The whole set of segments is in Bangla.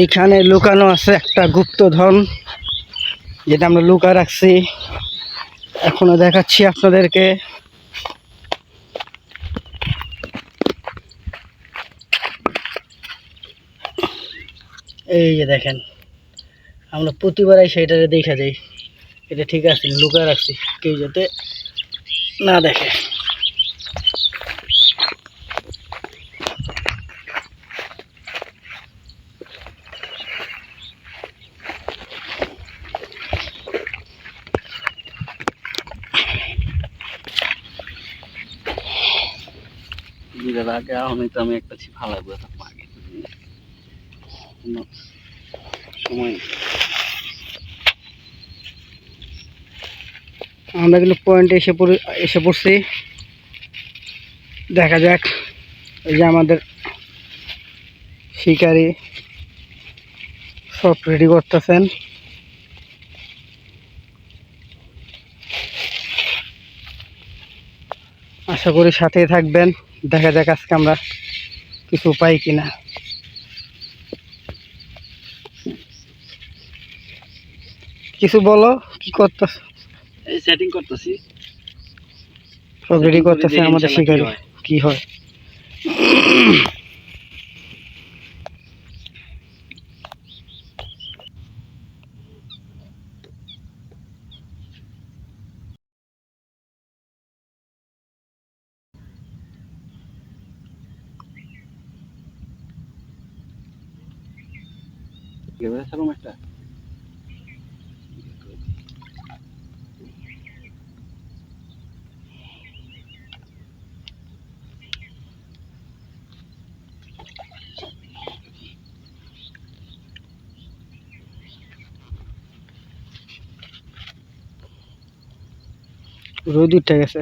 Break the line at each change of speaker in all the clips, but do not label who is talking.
এইখানে লুকানো আছে একটা গুপ্তধন, যেটা আমরা লুকা রাখছি। এখনও দেখাচ্ছি আপনাদেরকে। এই যে দেখেন, আমরা প্রতিবারই সেটারে দেখা যাই এটা ঠিক আছে, লুকা রাখছি, কেউ যাতে না দেখে।
বিয়ের আগে আমি তো, আমি একটা ছিপ হালাবো এটা আগে। সময়
আমরা কিন্তু পয়েন্টে এসে পড়ে, এসে পড়ছি। দেখা যাক, এই যে আমাদের শিকারি সব রেডি করতেছেন। আশা করি সাথেই থাকবেন। দেখা যাক আজকে আমরা কিছু পাই কিনা। কিছু বলো কি করতেছ?
এই সেটিং করতেছি।
সব রেডি
Setting
করতেছে আমাদের শিকারি।
কি হয়।
কি হয়
এবারে সেরকম একটা
রোদ উঠে গেছে।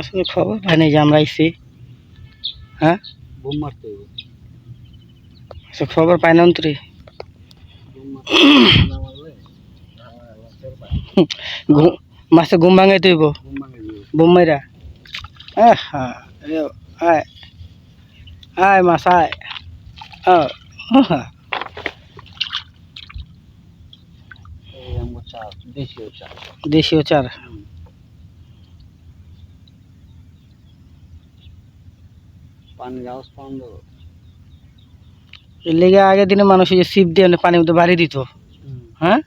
আসলে খবর? পাই নাই যে আমরা আইছি। হ্যাঁ?
বোম মারতে
আচ্ছা, খবর পাই না অন্তরে?
হ্যাঁ, পায়।
মাছে ঘুম ভাঙাই তৈব
বোম।
বোম্বাইরা আহা। এ, আয় আয় মাছ আয়
দেশীয় চার
লেগে আগের দিনে মানুষ যে সিপ দিয়ে পানির মধ্যে বাড়ি দিত। হ্যাঁ?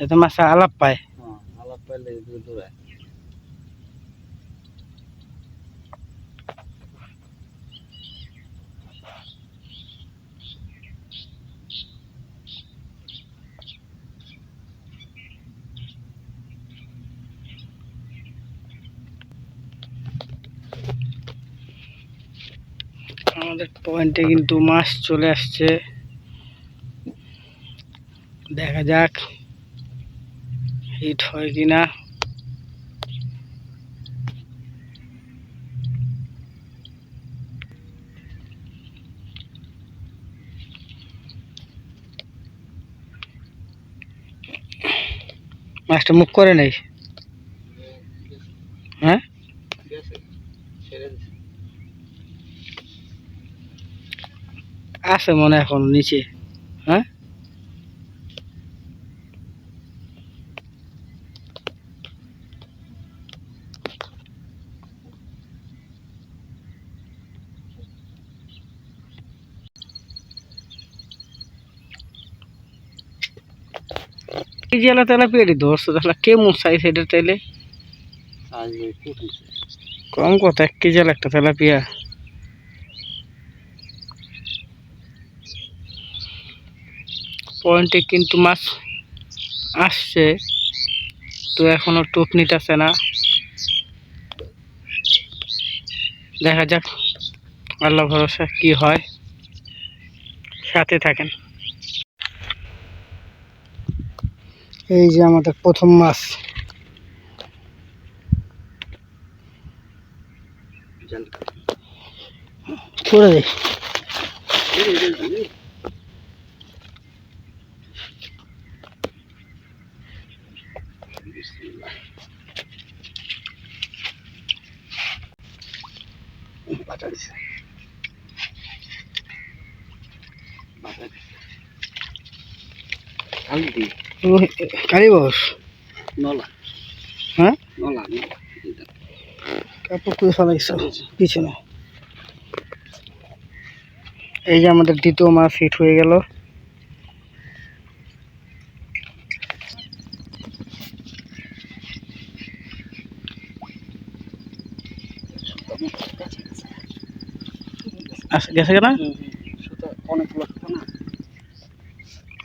এতে মাছ আলাপ পায়।
হ্যাঁ আলাপ পাইলে দূরে দূরে
আমাদের পয়েন্টে কিন্তু মাছ চলে আসছে। দেখা যাক হিট হয় কিনা। মাছটা মুখ করে নেই হ্যাঁ
গেছে ছেড়ে দিছে
আছে মনে এখন নিচে। হ্যাঁ? এই জেলা তেলা পেড়ি ধরছো তাহলে কেমন সাইজ এটা তাইলে
আজ
কম কথা এক কেজি একটা তেলাপিয়া পয়েন্টে কিন্তু মাছ আসছে। তো এখনও টোপ নিতেছে না। দেখা যাক আল্লাহ ভরসা কি হয়। সাথে থাকেন। এই যে আমাদের প্রথম মাছ। করে দে
বাটা দিছে
বস।
নলা।
হ্যাঁ?
নলা
কাপড় করে ফেলাইছো পিছনে। এই যে আমাদের দ্বিতীয় মাছ হিট হয়ে গেল। গেছে
না?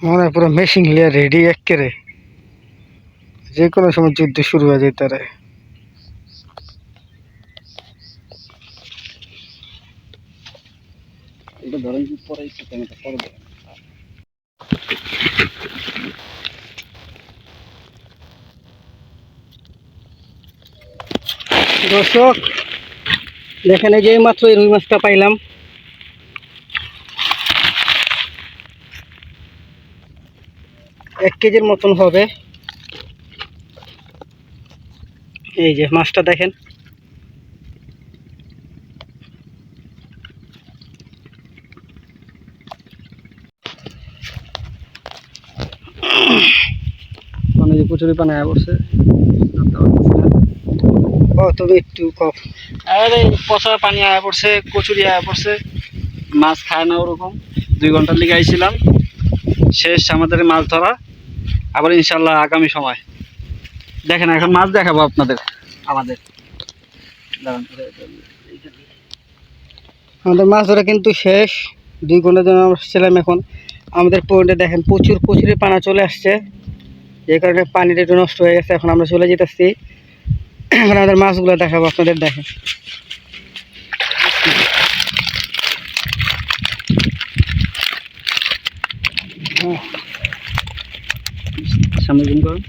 মনে হয় পুরো মেশিন লিয়া রেডি একেরে যে কোনো সময় যুদ্ধ শুরু হয়ে যেতে পারে।
ধরেন যে পরে পরে
দর্শক দেখেন এই যে মাত্র এই রুই মাছটা পাইলাম। এক কেজির মতন হবে। এই যে মাছটা দেখেন।
মানে যে কচুরি পানা পড়ছে
ও তুমি একটু
আরে পচা পানি আয়া পড়ছে কচুরি আয়া পড়ছে। মাছ খায় না ওরকম। দুই ঘণ্টার লিগে আইছিলাম। শেষ আমাদের মাছ ধরা। আবার ইনশাল্লাহ আগামী সময়। দেখেন, এখন মাছ দেখাবো আপনাদের, আমাদের।
আমাদের মাছ ধরা কিন্তু শেষ। দুই ঘণ্টার জন্য আমরা ছিলাম এখন, আমাদের পয়েন্টে দেখেন প্রচুর কচুরি পানা চলে আসছে। যে কারণে পানিটা একটু নষ্ট হয়ে গেছে, এখন আমরা চলে যেতেছি। এখন আমাদের মাছগুলো দেখাবো আপনাদের, দেখেন।
সামনে জুম করুন